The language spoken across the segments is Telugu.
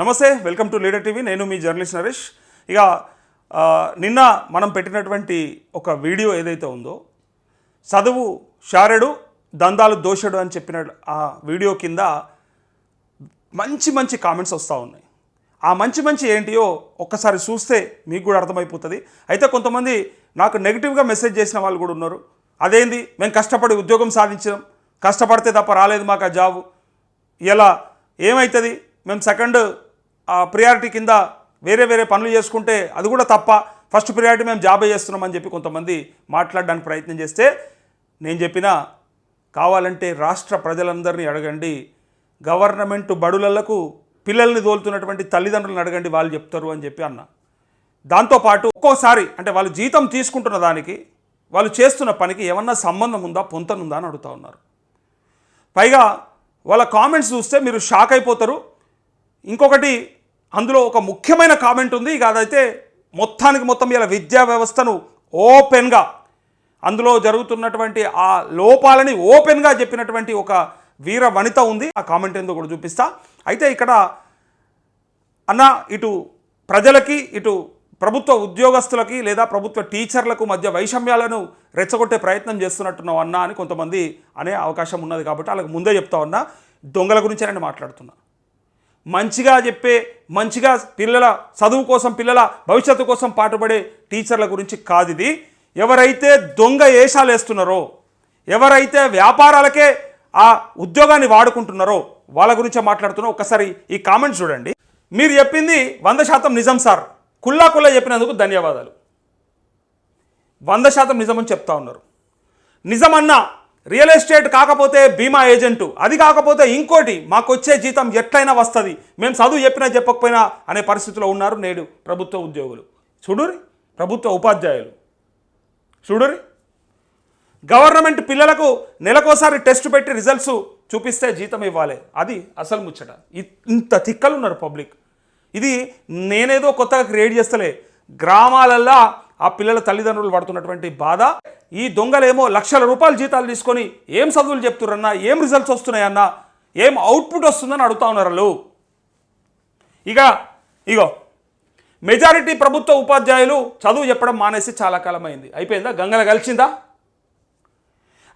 నమస్తే వెల్కమ్ టు లీడర్ టీవీ. నేను మీ జర్నలిస్ట్ నరేష్. ఇక నిన్న మనం పెట్టినటువంటి ఒక వీడియో ఏదైతే ఉందో చదువు షారెడు దందాలు దోషడు అని చెప్పిన ఆ వీడియో కింద మంచి మంచి కామెంట్స్ వస్తూ ఉన్నాయి. ఆ మంచి మంచి ఏంటియో ఒక్కసారి చూస్తే మీకు కూడా అర్థమైపోతుంది. అయితే కొంతమంది నాకు నెగిటివ్గా మెసేజ్ చేసిన వాళ్ళు కూడా ఉన్నారు. అదేంది? మేము కష్టపడి ఉద్యోగం సాధించాం కష్టపడితే తప్ప రాలేదు మాకు ఆ జాబు. ఇలా ఏమవుతుంది మేము సెకండ్ ప్రియారిటీ కింద వేరే వేరే పనులు చేసుకుంటే అది కూడా తప్ప ఫస్ట్ ప్రియారిటీ మేము జాబే చేస్తున్నామని చెప్పి కొంతమంది మాట్లాడడానికి ప్రయత్నం చేస్తే నేను చెప్పిన కావాలంటే రాష్ట్ర ప్రజలందరినీ అడగండి గవర్నమెంట్ బడులకు పిల్లల్ని తోలుతున్నటువంటి తల్లిదండ్రులను అడగండి వాళ్ళు చెప్తారు అని చెప్పి అన్న. దాంతోపాటు ఒక్కోసారి అంటే వాళ్ళు జీతం తీసుకుంటున్న దానికి వాళ్ళు చేస్తున్న పనికి ఏమన్నా సంబంధం ఉందా పొంతనుందా అని అడుగుతా ఉన్నారు. పైగా వాళ్ళ కామెంట్స్ చూస్తే మీరు షాక్ అయిపోతారు. ఇంకొకటి అందులో ఒక ముఖ్యమైన కామెంట్ ఉంది. ఇక అదైతే మొత్తానికి మొత్తం ఇలా విద్యా వ్యవస్థను ఓపెన్గా అందులో జరుగుతున్నటువంటి ఆ లోపాలని ఓపెన్గా చెప్పినటువంటి ఒక వీర వనిత ఉంది. ఆ కామెంట్ ఏందో కూడా చూపిస్తా. అయితే ఇక్కడ అన్న ఇటు ప్రజలకి ఇటు ప్రభుత్వ ఉద్యోగస్తులకి లేదా ప్రభుత్వ టీచర్లకు మధ్య వైషమ్యాలను రెచ్చగొట్టే ప్రయత్నం చేస్తున్నట్టున్నావు అన్నా అని కొంతమంది అనే అవకాశం ఉన్నది కాబట్టి వాళ్ళకి ముందే చెప్తా ఉన్నా. దొంగల గురించి నేను మాట్లాడుతున్నా. మంచిగా చెప్పే మంచిగా పిల్లల చదువు కోసం పిల్లల భవిష్యత్తు కోసం పాటుపడే టీచర్ల గురించి కాదు ఇది. ఎవరైతే దొంగ ఏషాలు వేస్తున్నారో ఎవరైతే వ్యాపారాలకే ఆ ఉద్యోగాన్ని వాడుకుంటున్నారో వాళ్ళ గురించే మాట్లాడుతున్నా ఒకసారి ఈ కామెంట్స్ చూడండి. మీరు చెప్పింది వంద శాతం నిజం సార్. కుల్లా కుల్లా చెప్పినందుకు ధన్యవాదాలు. వంద శాతం నిజమని చెప్తా ఉన్నారు. నిజమన్నా రియల్ ఎస్టేట్ కాకపోతే బీమా ఏజెంటు అది కాకపోతే ఇంకోటి మాకు వచ్చే జీతం ఎట్లయినా వస్తుంది. మేము చదువు చెప్పినా చెప్పకపోయినా అనే పరిస్థితిలో ఉన్నారు నేడు ప్రభుత్వ ఉద్యోగులు. చూడురి ప్రభుత్వ ఉపాధ్యాయులు. చూడురి గవర్నమెంట్ పిల్లలకు నెలకోసారి టెస్ట్ పెట్టి రిజల్ట్స్ చూపిస్తే జీతం ఇవ్వాలి. అది అసలు ముచ్చట. ఇ- ఇంత తిక్కలు ఉన్నారు పబ్లిక్. ఇది నేనేదో కొత్తగా క్రియేట్ చేస్తలే. గ్రామాలల్లో ఆ పిల్లల తల్లిదండ్రులు పడుతున్నటువంటి బాధ. ఈ దొంగలేమో లక్షల రూపాయలు జీతాలు తీసుకొని ఏం చదువులు చెప్తున్నారన్నా ఏం రిజల్ట్స్ వస్తున్నాయన్నా ఏం అవుట్పుట్ వస్తుందని అడుగుతా ఉన్నారు వాళ్ళు. ఇక ఇగో మెజారిటీ ప్రభుత్వ ఉపాధ్యాయులు చదువు చెప్పడం మానేసి చాలా కాలం అయింది అయిపోయిందా? గంగల కలిసిందా?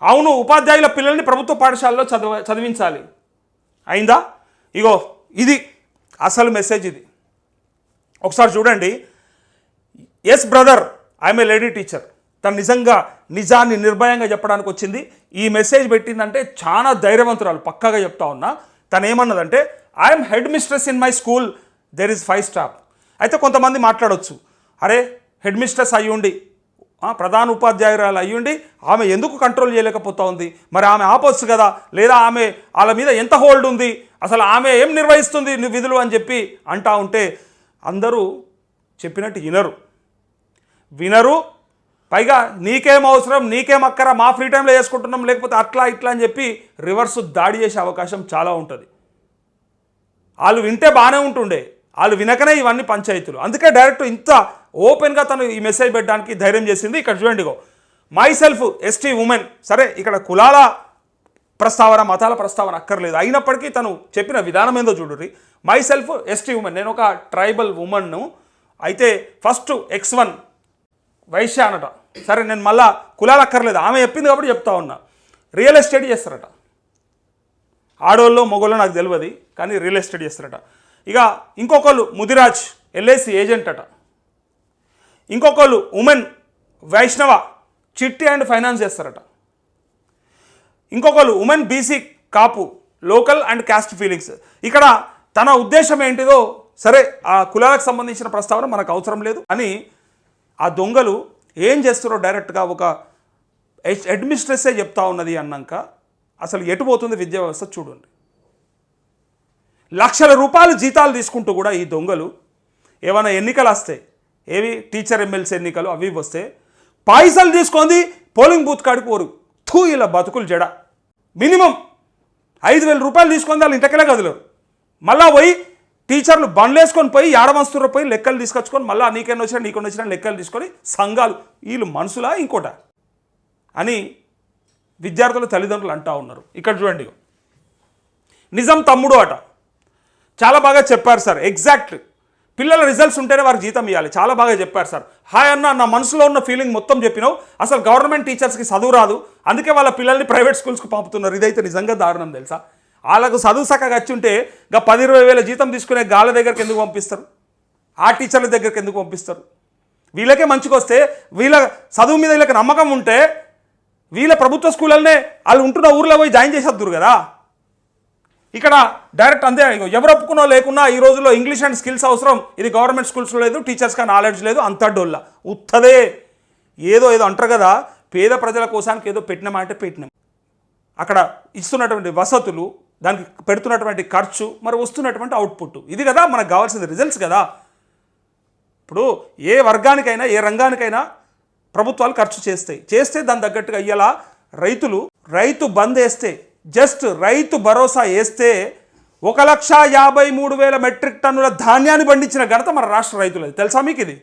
అవును ఉపాధ్యాయుల పిల్లల్ని ప్రభుత్వ పాఠశాలలో చదవ చదివించాలి. అయిందా? ఇగో ఇది అసలు మెసేజ్ ఇది. ఒకసారి చూడండి. Yes brother I'm a lady teacher తను నిజంగా నిజాన్ని నిర్భయంగా చెప్పడానికి వచ్చింది. ఈ మెసేజ్ పెట్టిందంటే చాలా ధైర్యవంతురాలు పక్కాగా చెప్తా ఉన్నా. తను ఏమన్నదంటే I'm headmistress in my school there is five staff అయితే కొంతమంది మాట్లాడొచ్చు. అరే హెడ్ మిస్ట్రెస్ అయ్యుండి ప్రధాన ఉపాధ్యాయురాలు అయ్యుండి ఆమె ఎందుకు కంట్రోల్ చేయలేకపోతా ఉంది? మరి ఆమె ఆపొచ్చు కదా? లేదా ఆమె వాళ్ళ మీద ఎంత హోల్డ్ ఉంది? అసలు ఆమె ఏం నిర్వహిస్తుంది విధులు? అని చెప్పి అంటా ఉంటే అందరూ చెప్పినట్టు వినరు. వినరు. పైగా నీకేం అవసరం నీకేం అక్కర మా ఫ్రీ టైంలో చేసుకుంటున్నాం లేకపోతే అట్లా ఇట్లా అని చెప్పి రివర్స్ దాడి చేసే అవకాశం చాలా ఉంటుంది. వాళ్ళు వింటే బాగానే ఉంటుండే. వాళ్ళు వినకనే ఇవన్నీ పంచాయతీలు. అందుకే డైరెక్ట్ ఇంత ఓపెన్గా తను ఈ మెసేజ్ పెట్టడానికి ధైర్యం చేసింది. ఇక్కడ చూడండిగో మై సెల్ఫ్ ఎస్టీ ఉమెన్. సరే ఇక్కడ కులాల ప్రస్తావన మతాల ప్రస్తావన అక్కర్లేదు. అయినప్పటికీ తను చెప్పిన విధానం ఏందో చూడుర్రి. My self ST women. నేను ఒక ట్రైబల్ ఉమెన్ను. అయితే ఫస్ట్ ఎక్స్ వన్ వైశ్య అనట. సరే నేను మళ్ళా కులాలు అక్కర్లేదు. ఆమె చెప్పింది కాబట్టి చెప్తా ఉన్నా. రియల్ ఎస్టేట్ చేస్తారట. ఆడోళ్ళు మొగోళ్ళు నాకు తెలియదు కానీ రియల్ ఎస్టేట్ చేస్తారట. ఇక ఇంకొకళ్ళు ముదిరాజ్ ఎల్ఐసి ఏజెంట్ అట. ఇంకొకళ్ళు ఉమెన్ వైష్ణవ చిట్టి అండ్ ఫైనాన్స్ చేస్తారట. ఇంకొకరు women BC Kapu local and caste feelings. ఇక్కడ తన ఉద్దేశం ఏంటిదో సరే ఆ కులాలకు సంబంధించిన ప్రస్తావన మనకు అవసరం లేదు అని ఆ దొంగలు ఏం చేస్తారో డైరెక్ట్గా ఒక అడ్మినిస్ట్రేసే చెప్తా ఉన్నది అన్నాక అసలు ఎటు పోతుంది విద్యా వ్యవస్థ చూడండి. లక్షల రూపాయలు జీతాలు తీసుకుంటూ కూడా ఈ దొంగలు ఏమైనా ఎన్నికలు వస్తాయి ఏవి టీచర్ ఎమ్మెల్సీ ఎన్నికలు అవి వస్తే పైసలు తీసుకొని పోలింగ్ బూత్ కాడికి పోరు. థూ ఇలా బతుకులు జడ. మినిమం ఐదు వేల రూపాయలు తీసుకొని వాళ్ళు ఇంటకెళ్ళే కదలరు. మళ్ళా పోయి టీచర్లు బండ్లు వేసుకొని పోయి ఏడమస్తుర్ర పోయి లెక్కలు తీసుకొచ్చుకొని మళ్ళీ నీకెన్ని వచ్చినా నీకొని వచ్చినా లెక్కలు తీసుకొని సంఘాలు వీళ్ళు మనుషులా ఇంకోట? అని విద్యార్థుల తల్లిదండ్రులు అంటా ఉన్నారు. ఇక్కడ చూడండి. నిజం తమ్ముడు అట. చాలా బాగా చెప్పారు సార్. ఎగ్జాక్ట్ పిల్లల రిజల్ట్స్ ఉంటేనే వారికి జీతం ఇవ్వాలి చాలా బాగా చెప్పారు సార్. హాయ్ అన్న నా మనసులో ఉన్న ఫీలింగ్ మొత్తం చెప్పినావు. అసలు గవర్నమెంట్ టీచర్స్కి చదువు రాదు. అందుకే వాళ్ళ పిల్లల్ని ప్రైవేట్ స్కూల్స్కి పంపుతున్నారు. ఇదైతే నిజంగా దారుణం తెలుసా? వాళ్ళకు చదువు సక్కగా వచ్చి ఉంటే ఇంకా పది ఇరవై వేల జీతం తీసుకునే గాళ్ళ దగ్గరికి ఎందుకు పంపిస్తారు? ఆ టీచర్ల దగ్గరికి ఎందుకు పంపిస్తారు? వీళ్ళకే మంచికొస్తే వస్తే వీళ్ళ చదువు మీద వీళ్ళకి నమ్మకం ఉంటే వీళ్ళ ప్రభుత్వ స్కూళ్ళనే వాళ్ళు ఉంటున్న ఊర్లో పోయి జాయిన్ చేసేద్దురు కదా. ఇక్కడ డైరెక్ట్ అంతే ఎవరు ఒప్పుకున్నా లేకున్నా ఈ రోజుల్లో ఇంగ్లీష్ అండ్ స్కిల్స్ అవసరం. ఇది గవర్నమెంట్ స్కూల్స్లో లేదు టీచర్స్గా నాలెడ్జ్ లేదు అంత డొల్ల. ఉత్తదే. ఏదో ఏదో అంటారు కదా పేద ప్రజల కోసానికి ఏదో పెట్టినామా అంటే పెట్టినాం. అక్కడ ఇస్తున్నటువంటి వసతులు దానికి పెడుతున్నటువంటి ఖర్చు మరి వస్తున్నటువంటి అవుట్పుట్ ఇది కదా మనకు కావాల్సింది రిజల్ట్స్ కదా. ఇప్పుడు ఏ వర్గానికైనా ఏ రంగానికైనా ప్రభుత్వాలు ఖర్చు చేస్తాయి. చేస్తే దాని తగ్గట్టుగా ఇయ్యాల? రైతులు రైతు బంద్ వేస్తే జస్ట్ రైతు భరోసా వేస్తే ఒక లక్ష యాభై మూడు వేల మెట్రిక్ టన్నుల ధాన్యాన్ని పండించిన ఘనత మన రాష్ట్ర రైతులది. తెలుసా మీకు ఇది?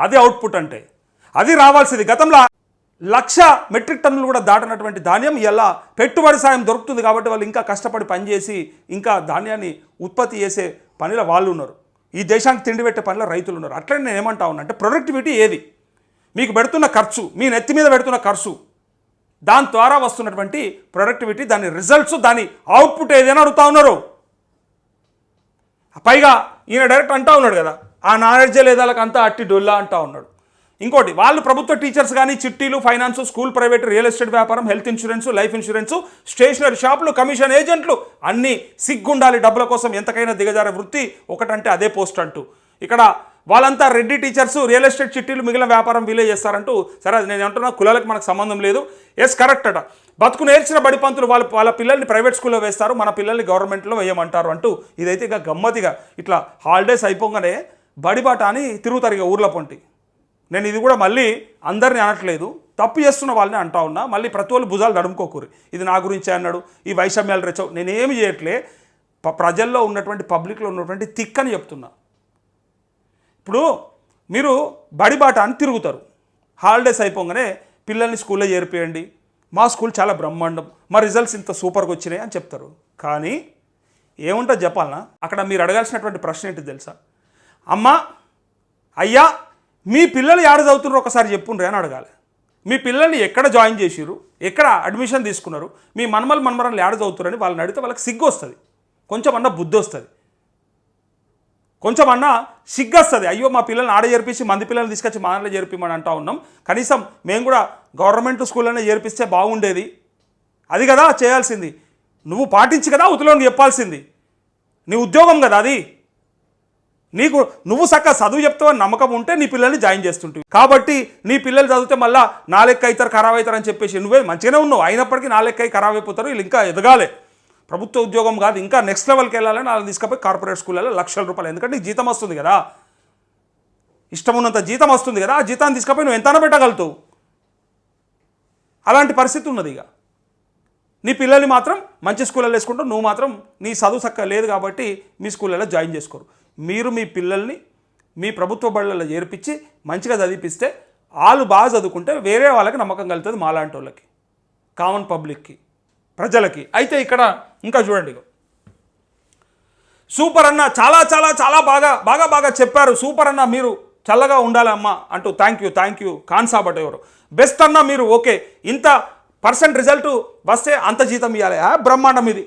అది అవుట్పుట్ అంటే. అది రావాల్సింది. గతంలో లక్ష మెట్రిక్ టన్నులు కూడా దాటినటువంటి ధాన్యం. ఇలా పెట్టుబడి సాయం దొరుకుతుంది కాబట్టి వాళ్ళు ఇంకా కష్టపడి పనిచేసి ఇంకా ధాన్యాన్ని ఉత్పత్తి చేసే పనిలో వాళ్ళు ఉన్నారు. ఈ దేశానికి తిండి పెట్టే పనిలో రైతులు ఉన్నారు. అట్లనే నేను ఏమంటా ఉన్నా అంటే ప్రొడక్టివిటీ ఏది? మీకు పెడుతున్న ఖర్చు మీ నెత్తి మీద పెడుతున్న ఖర్చు దాని ద్వారా వస్తున్నటువంటి ప్రొడక్టివిటీ దాని రిజల్ట్స్ దాని అవుట్పుట్ ఏదైనా అడుగుతా ఉన్నారు. పైగా ఈయన డైరెక్ట్ అంటా ఉన్నాడు కదా ఆ నాలెడ్జే లేదా అంతా అట్టి డొల్లా అంటా ఉన్నాడు. ఇంకోటి వాళ్ళు ప్రభుత్వ టీచర్స్ కానీ చిట్టీలు finance school private real estate వ్యాపారం health insurance life insurance stationery షాపులు కమిషన్ ఏజెంట్లు అన్నీ సిగ్గుండాలి డబ్బుల కోసం ఎంతకైనా దిగజారే వృత్తి ఒకటంటే అదే పోస్ట్ అంటూ. ఇక్కడ వాళ్ళంతా రెడ్డి టీచర్స్ రియల్ ఎస్టేట్ చిట్టీలు మిగిలిన వ్యాపారం వీలే చేస్తారంటూ సరే అది నేను అంటున్నా కులాలకు మనకు సంబంధం లేదు. ఎస్ కరెక్ట్ అట. బతుకు నేర్చిన బడి పంతులు వాళ్ళ వాళ్ళ పిల్లల్ని ప్రైవేట్ స్కూల్లో వేస్తారు మన పిల్లల్ని గవర్నమెంట్లో వేయమంటారు అంటూ. ఇదైతే ఇక గమ్మతిగా ఇట్లా హాలిడేస్ అయిపోగానే బడిబాట అని తిరుగుతారు ఇక ఊర్ల పొంటి. నేను ఇది కూడా మళ్ళీ అందరిని అనట్లేదు. తప్పు చేస్తున్న వాళ్ళని అంటా ఉన్నా మళ్ళీ ప్రతి వాళ్ళు భుజాలు నడుముకోకూరు. ఇది నా గురించే అన్నాడు ఈ వైషమ్యాలు రెచ్చవు. నేనేమి చేయట్లే ప- ప్రజల్లో ఉన్నటువంటి పబ్లిక్లో ఉన్నటువంటి తిక్కని చెప్తున్నా. ఇప్పుడు మీరు బడిబాట అని తిరుగుతారు. హాలిడేస్ అయిపోగానే పిల్లల్ని స్కూల్లో చేరిపోయండి. మా స్కూల్ చాలా బ్రహ్మాండం మా రిజల్ట్స్ ఇంత సూపర్గా వచ్చినాయి అని చెప్తారు. కానీ ఏముంటో చెప్పాలనా? అక్కడ మీరు అడగాల్సినటువంటి ప్రశ్న ఏంటి తెలుసా? అమ్మా అయ్యా మీ పిల్లలు ఏడ చదువుతున్నారు ఒకసారి చెప్పుండ్రి అని అడగాలి. మీ పిల్లల్ని ఎక్కడ జాయిన్ చేసిరు ఎక్కడ అడ్మిషన్ తీసుకున్నారు? మీ మనమలు మనమరాలు ఏడ చదువుతారని వాళ్ళని అడిగితే వాళ్ళకి సిగ్గు వస్తుంది. కొంచెం అన్న బుద్ధి వస్తుంది. కొంచెం అన్న సిగ్గొస్తుంది అయ్యో మా పిల్లల్ని ఆడ చేర్పించి మంది పిల్లల్ని తీసుకొచ్చి మా దాంట్లో చేర్పిమని అంటా ఉన్నాం. కనీసం మేము కూడా గవర్నమెంట్ స్కూల్లోనే చేర్పిస్తే బాగుండేది. అది కదా చేయాల్సింది. నువ్వు పాటించి కదా ఉతులోని చెప్పాల్సింది. నీ ఉద్యోగం కదా అది. నీకు నువ్వు సక్క చదువు చెప్తావని నమ్మకం ఉంటే నీ పిల్లల్ని జాయిన్ చేస్తుంటివి. కాబట్టి నీ పిల్లలు చదివితే మళ్ళా నా లెక్క అవుతారు ఖరాబ్ అవుతారు అని చెప్పేసి నువ్వే మంచిగానే ఉన్నావు. అయినప్పటికీ నా లెక్క అయి ఖరాబ్ అయిపోతారు వీళ్ళు ఇంకా ఎదగాలి. ప్రభుత్వ ఉద్యోగం కాదు ఇంకా నెక్స్ట్ లెవెల్కి వెళ్ళాలని వాళ్ళని తీసుకుపోయి కార్పొరేట్ స్కూళ్ళలో లక్షల రూపాయలు. ఎందుకంటే నీకు జీతం వస్తుంది కదా. ఇష్టం ఉన్నంత జీతం వస్తుంది కదా. ఆ జీతాన్ని తీసుకుపోయి నువ్వు ఎంతైనా పెట్టగలుగుతావు. అలాంటి పరిస్థితి ఉన్నది ఇక. నీ పిల్లల్ని మాత్రం మంచి స్కూళ్ళలో వేసుకుంటావు నువ్వు మాత్రం నీ చదువు చక్క లేదు కాబట్టి మీ స్కూళ్ళలో జాయిన్ చేసుకోరు. మీరు మీ పిల్లల్ని మీ ప్రభుత్వ బళ్ళల్లో చేర్పించి మంచిగా చదివిపిస్తే వాళ్ళు బాగా చదువుకుంటే వేరే వాళ్ళకి నమ్మకం కలుగుతుంది మాలాంటి వాళ్ళకి కామన్ పబ్లిక్కి ప్రజలకి. అయితే ఇక్కడ ఇంకా చూడండి సూపర్ అన్న చాలా చాలా చాలా బాగా బాగా బాగా చెప్పారు. సూపర్ అన్న మీరు చల్లగా ఉండాలి అమ్మ అంటూ థ్యాంక్ యూ థ్యాంక్ యూ కాన్సాబట్ ఎవరు? బెస్ట్ అన్న మీరు ఓకే ఇంత పర్సెంట్ రిజల్ట్ వస్తే అంత జీతం ఇవ్వాలి ఆ, బ్రహ్మాండం ఇది.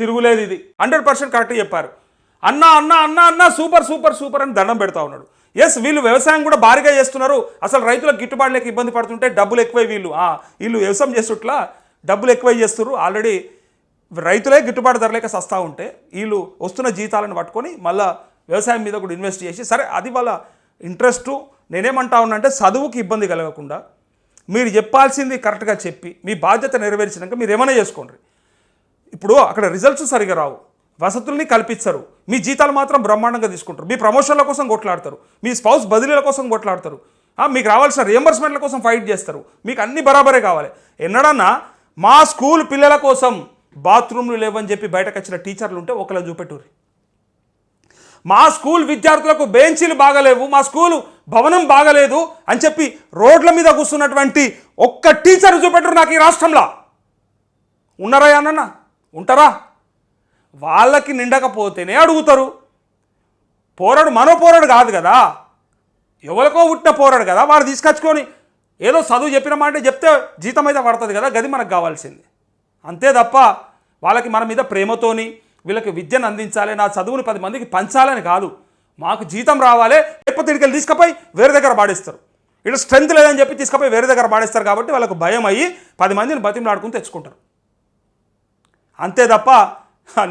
తిరుగులేదు ఇది. హండ్రెడ్ పర్సెంట్ కరెక్ట్ చెప్పారు. అన్న అన్న అన్న అన్న సూపర్ సూపర్ సూపర్ అని దండం పెడతా ఉన్నాడు. ఎస్ వీళ్ళు వ్యవసాయం కూడా భారీగా చేస్తున్నారు. అసలు రైతులకు గిట్టుబాటు లేక ఇబ్బంది పడుతుంటే డబ్బులు ఎక్కువై వీళ్ళు వీళ్ళు వ్యవసాయం చేస్తుట్లా డబ్బులు ఎక్కువై చేస్తున్నారు ఆల్రెడీ రైతులే గిట్టుబాటు ధర లేక సస్తా ఉంటే వీళ్ళు వస్తున్న జీతాలను పట్టుకొని మళ్ళా వ్యవసాయం మీద కూడా ఇన్వెస్ట్ చేసి సరే అది వాళ్ళ ఇంట్రెస్టు నేనేమంటా ఉన్నా అంటే చదువుకి ఇబ్బంది కలగకుండా మీరు చెప్పాల్సింది కరెక్ట్గా చెప్పి మీ బాధ్యత నెరవేర్చినాక మీరు ఏమైనా చేసుకోండి. ఇప్పుడు అక్కడ రిజల్ట్స్ సరిగా రావు. వసతుల్ని కల్పించరు మీ జీతాలు మాత్రం బ్రహ్మాండంగా తీసుకుంటారు. మీ ప్రమోషన్ల కోసం కొట్లాడతారు. మీ స్పౌస్ బదిలీల కోసం కొట్లాడతారు. మీకు రావాల్సిన రియంబర్స్మెంట్ల కోసం ఫైట్ చేస్తారు. మీకు అన్ని బరాబరే కావాలి. ఎన్నడన్నా మా స్కూల్ పిల్లల కోసం బాత్రూమ్లు లేవని చెప్పి బయటకు వచ్చిన టీచర్లు ఉంటే ఒకలా చూపెట్టుర్రి. మా స్కూల్ విద్యార్థులకు బెంచీలు బాగలేవు మా స్కూలు భవనం బాగలేదు అని చెప్పి రోడ్ల మీద కూర్చున్నటువంటి ఒక్క టీచర్ చూపెట్టరు నాకు ఈ రాష్ట్రంలో. ఉన్నారా అన్న ఉంటారా? వాళ్ళకి నిండకపోతేనే అడుగుతారు. పోరాడు మనో పోరాడు కాదు కదా. ఎవరికో పుట్టిన పోరాడు కదా వాడు తీసుకొచ్చుకొని ఏదో చదువు చెప్పిన మాట చెప్తే జీతం అయితే పడుతుంది కదా గది మనకు కావాల్సింది. అంతే తప్ప వాళ్ళకి మన మీద ప్రేమతోని వీళ్ళకి విద్యను అందించాలి నా చదువుని పది మందికి పంచాలని కాదు. మాకు జీతం రావాలి లేకపోతే ఇక్కడికి తీసుకుపోయి వేరే దగ్గర పాడిస్తారు. ఇక్కడ స్ట్రెంత్ లేదని చెప్పి తీసుకుపోయి వేరే దగ్గర పాడిస్తారు కాబట్టి వాళ్ళకు భయం అయ్యి పది మందిని బతిమలాడుకుని తెచ్చుకుంటారు. అంతే తప్ప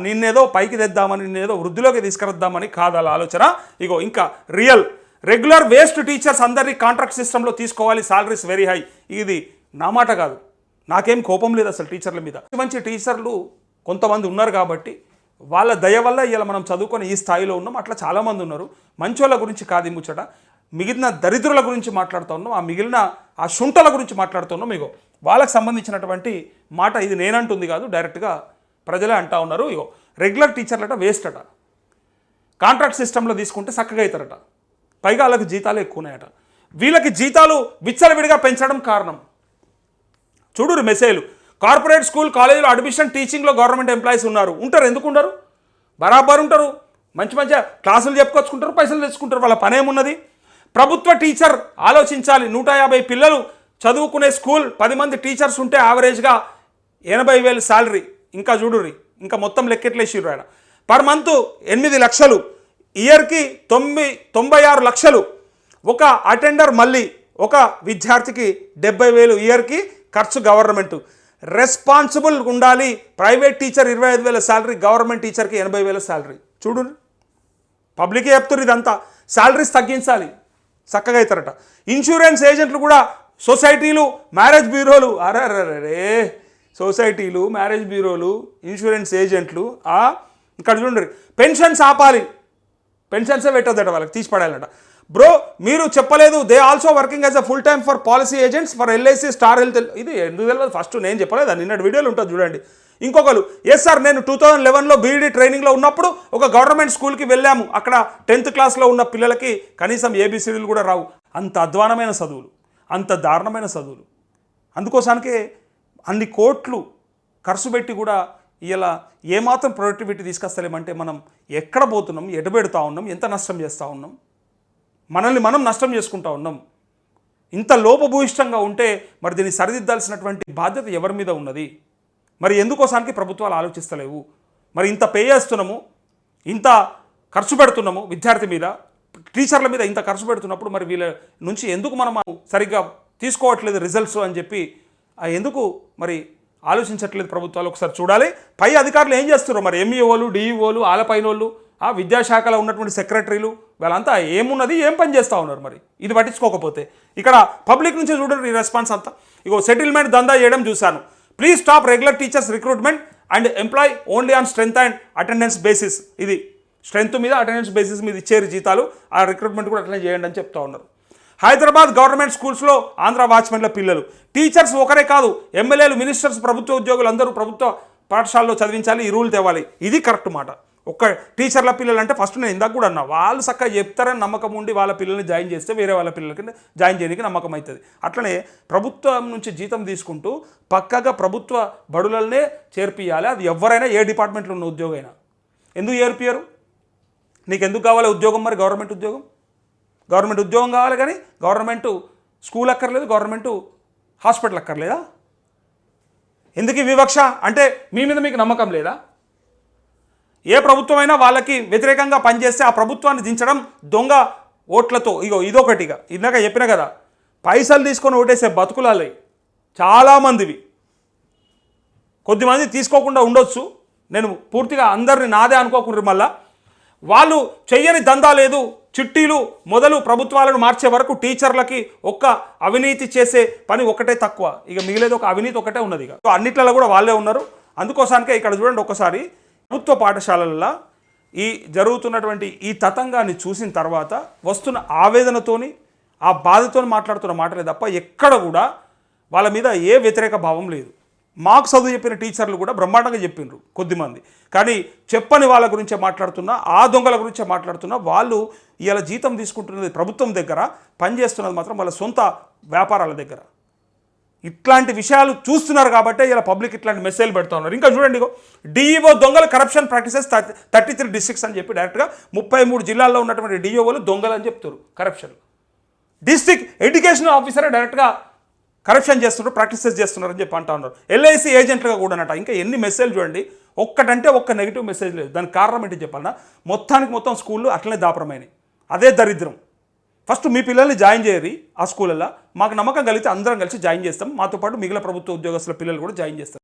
నిన్నేదో పైకి తెద్దామని నిన్నేదో వృద్ధిలోకి తీసుకురద్దామని కాదు అలా ఆలోచన. ఇగో ఇంకా రియల్ రెగ్యులర్ వేస్ట్ టీచర్స్ అందరినీ కాంట్రాక్ట్ సిస్టంలో తీసుకోవాలి సాలరీస్ వెరీ హై. ఇది నా మాట కాదు. నాకేం కోపం లేదు అసలు టీచర్ల మీద. మంచి టీచర్లు కొంతమంది ఉన్నారు కాబట్టి వాళ్ళ దయ వల్ల ఇలా మనం చదువుకొని ఈ స్థాయిలో ఉన్నాం. అట్లా చాలామంది ఉన్నారు. మంచోళ్ళ గురించి కాదు ముచ్చట. మిగిలిన దరిద్రుల గురించి మాట్లాడుతూ ఉన్నాం. ఆ మిగిలిన ఆ శుంఠల గురించి మాట్లాడుతున్నాం మీకు వాళ్ళకి సంబంధించినటువంటి మాట ఇది నేనంటుంది కాదు. డైరెక్ట్గా ప్రజలే అంటా ఉన్నారు ఇగో రెగ్యులర్ టీచర్లట వేస్ట్ అట కాంట్రాక్ట్ సిస్టంలో తీసుకుంటే చక్కగా అవుతారట పైగా వాళ్ళకి జీతాలు ఎక్కువ ఉన్నాయట వీళ్ళకి జీతాలు విచ్చలవిడిగా పెంచడం కారణం. చూడురు మెసేజ్లు కార్పొరేట్ స్కూల్ కాలేజీలో అడ్మిషన్ టీచింగ్లో గవర్నమెంట్ ఎంప్లాయీస్ ఉన్నారు. ఉంటారు ఎందుకు ఉండరు? బరాబర్ ఉంటారు. మంచి మంచిగా క్లాసులు చెప్పుకొచ్చుకుంటారు పైసలు తెచ్చుకుంటారు వాళ్ళ పనేమున్నది ప్రభుత్వ టీచర్ ఆలోచించాలి. నూట యాభై పిల్లలు చదువుకునే స్కూల్ పది మంది టీచర్స్ ఉంటే యావరేజ్గా ఎనభై వేలు శాలరీ ఇంకా చూడుర్రి ఇంకా మొత్తం లెక్కెట్లేసిర్రు ఆయన. పర్ మంత్ ఎనిమిది లక్షలు ఇయర్కి తొమ్మిది తొంభై ఆరు లక్షలు. ఒక అటెండర్ మళ్ళీ ఒక విద్యార్థికి డెబ్బై వేలు ఇయర్కి ఖర్చు గవర్నమెంట్. రెస్పాన్సిబుల్ ఉండాలి ప్రైవేట్ టీచర్ ఇరవై ఐదు వేల శాలరీ గవర్నమెంట్ టీచర్కి ఎనభై వేల శాలరీ చూడు పబ్లికే చెప్తున్నారు ఇదంతా. శాలరీస్ తగ్గించాలి. చక్కగా అవుతారట ఇన్సూరెన్స్ ఏజెంట్లు కూడా సొసైటీలు మ్యారేజ్ బ్యూరోలు అరే అరే సొసైటీలు మ్యారేజ్ బ్యూరోలు ఇన్సూరెన్స్ ఏజెంట్లు ఇక్కడ చూడండి పెన్షన్స్ ఆపాలి. పెన్షన్సే పెట్టొద్దట వాళ్ళకి తీసి పడాలంట బ్రో మీరు చెప్పలేదు they also working as a full time for policy agents for LIC star health ఇది ఎందుకు తెలియదు? ఫస్ట్ నేను చెప్పలేదు నిన్నటి వీడియోలు ఉంటుంది చూడండి. ఇంకొకరు ఎస్ సార్ నేను టూ థౌజండ్ లెవెన్లో బీఈడీ ట్రైనింగ్లో ఉన్నప్పుడు ఒక గవర్నమెంట్ స్కూల్కి వెళ్ళాము. అక్కడ టెన్త్ క్లాస్లో ఉన్న పిల్లలకి కనీసం ఏబీసీడీలు కూడా రావు. అంత అధ్వానమైన చదువులు అంత దారుణమైన చదువులు. అందుకోసానికే అన్ని కోట్లు ఖర్చు పెట్టి కూడా ఇలా ఏమాత్రం ప్రొడక్టివిటీ తీసుకొస్తలేమంటే మనం ఎక్కడ పోతున్నాం ఎడబెడుతూ ఉన్నాం ఎంత నష్టం చేస్తూ ఉన్నాం? మనల్ని మనం నష్టం చేసుకుంటా ఉన్నాం. ఇంత లోపభూయిష్టంగా ఉంటే మరి దీన్ని సరిదిద్దాల్సినటువంటి బాధ్యత ఎవరి మీద ఉన్నది? మరి ఎందుకోసానికి ప్రభుత్వాలు ఆలోచిస్తలేవు? మరి ఇంత పే చేస్తున్నాము ఇంత ఖర్చు పెడుతున్నాము విద్యార్థి మీద టీచర్ల మీద ఇంత ఖర్చు పెడుతున్నప్పుడు మరి వీళ్ళ నుంచి ఎందుకు మనం సరిగ్గా తీసుకోవట్లేదు రిజల్ట్స్ అని చెప్పి ఎందుకు? మరి ఆలోచించట్లేదు ప్రభుత్వాలు. ఒకసారి చూడాలి. పై అధికారులు ఏం చేస్తున్నారు? మరి ఎంఈఓలు డిఈఓలు ఆలపైన వాళ్ళు ఆ విద్యాశాఖలో ఉన్నటువంటి సెక్రటరీలు వాళ్ళంతా ఏమున్నది ఏం పని చేస్తూ ఉన్నారు మరి? ఇది పట్టించుకోకపోతే. ఇక్కడ పబ్లిక్ నుంచి చూడండి ఈ రెస్పాన్స్ అంతా. ఇగో సెటిల్మెంట్ దందా చేయడం చూశాను. Please stop regular teachers recruitment and employ only on strength and attendance basis ఇది స్ట్రెంత్ మీద అటెండెన్స్ బేసిస్ మీద ఇచ్చేరు జీతాలు. ఆ రిక్రూట్మెంట్ కూడా అట్లనే చేయండి అని చెప్తా ఉన్నారు. హైదరాబాద్ గవర్నమెంట్ స్కూల్స్లో ఆంధ్ర వాచ్మెన్ల పిల్లలు. టీచర్స్ ఒకరే కాదు ఎమ్మెల్యేలు మినిస్టర్స్ ప్రభుత్వ ఉద్యోగులు అందరూ ప్రభుత్వ పాఠశాలలో చదివించాలి ఈ రూల్ తేవాలి. ఇది కరెక్ట్ మాట. ఒక్క టీచర్ల పిల్లలు అంటే ఫస్ట్ నేను ఇందాక కూడా అన్నా వాళ్ళు చక్కగా చెప్తారని నమ్మకం ఉండి వాళ్ళ పిల్లల్ని జాయిన్ చేస్తే వేరే వాళ్ళ పిల్లలకి జాయిన్ చేయడానికి నమ్మకం అవుతుంది అట్లనే ప్రభుత్వం నుంచి జీతం తీసుకుంటూ పక్కగా ప్రభుత్వ బడులనే చేర్పియాలి అది ఎవరైనా ఏ డిపార్ట్మెంట్లో ఉన్న ఉద్యోగం అయినా ఎందుకు చేర్పియరు నీకు ఎందుకు కావాలి ఉద్యోగం మరి గవర్నమెంట్ ఉద్యోగం? గవర్నమెంట్ ఉద్యోగం కావాలి కానీ గవర్నమెంట్ స్కూల్ అక్కర్లేదు గవర్నమెంట్ హాస్పిటల్ అక్కర్లేదా? ఎందుకు వివక్ష? అంటే మీ మీద మీకు నమ్మకం లేదా? ఏ ప్రభుత్వమైనా వాళ్ళకి వ్యతిరేకంగా పనిచేస్తే ఆ ప్రభుత్వాన్ని దించడం దొంగ ఓట్లతో ఇగో ఇదొకటిగా. ఇందాక చెప్పిన కదా పైసలు తీసుకొని ఓటేసే బతుకులాలి చాలామందివి. కొద్దిమంది తీసుకోకుండా ఉండొచ్చు. నేను పూర్తిగా అందరిని నాదే అనుకోకుండా మళ్ళా. వాళ్ళు చెయ్యని దందా లేదు. చిట్టీలు మొదలు ప్రభుత్వాలను మార్చే వరకు టీచర్లకి ఒక్క అవినీతి చేసే పని ఒకటే తక్కువ. ఇక మిగిలేదు ఒక అవినీతి ఒకటే ఉన్నది ఇక. సో అన్నిట్లలో కూడా వాళ్ళే ఉన్నారు. అందుకోసానికే ఇక్కడ చూడండి ఒకసారి ప్రభుత్వ పాఠశాలల్లో ఈ జరుగుతున్నటువంటి ఈ తతంగాన్ని చూసిన తర్వాత వస్తున్న ఆవేదనతోని ఆ బాధతోని మాట్లాడుతున్న మాటలే తప్ప ఎక్కడ కూడా వాళ్ళ మీద ఏ వ్యతిరేక భావం లేదు. మాకు చదువు చెప్పిన టీచర్లు కూడా బ్రహ్మాండంగా చెప్పిండ్రు కొద్దిమంది. కానీ చెప్పని వాళ్ళ గురించే మాట్లాడుతున్నా ఆ దొంగల గురించే మాట్లాడుతున్నా వాళ్ళు ఇలా జీతం తీసుకుంటున్నది ప్రభుత్వం దగ్గర పనిచేస్తున్నది మాత్రం వాళ్ళ సొంత వ్యాపారాల దగ్గర. ఇట్లాంటి విషయాలు చూస్తున్నారు కాబట్టి ఇలా పబ్లిక్ ఇట్లాంటి మెసేజ్ పెడతా ఉన్నారు. ఇంకా చూడండి డిఈఓ దొంగల corruption practices thirty three districts అని చెప్పి డైరెక్ట్గా ముప్పై మూడు జిల్లాల్లో ఉన్నటువంటి డిఈఓలు దొంగలు అని చెప్తారు కరప్షన్ డిస్ట్రిక్ట్ ఎడ్యుకేషన్ ఆఫీసరే డైరెక్ట్గా కరప్షన్ చేస్తున్నారు ప్రాక్టీసెస్ చేస్తున్నారు చెప్పి అంటా ఉన్నారు. ఎల్ఐసి ఏజెంట్లుగా కూడా అనట ఇంకా ఎన్ని మెసేజ్ చూడండి. ఒక్కటంటే ఒక్క నెగిటివ్ మెసేజ్ లేదు. దానికి కారణం ఏంటి చెప్పాలన్నా మొత్తానికి మొత్తం స్కూళ్ళు అట్లనే దాపరమైనవి అదే దరిద్రం. ఫస్ట్ మీ పిల్లల్ని జాయిన్ చేయరు ఆ స్కూళ్ళల్లో. మాకు నమ్మకం కలిగితే అందరం కలిసి జాయిన్ చేస్తాం. మాతో పాటు మిగిలిన ప్రభుత్వ ఉద్యోగస్తుల పిల్లలు కూడా జాయిన్ చేస్తారు.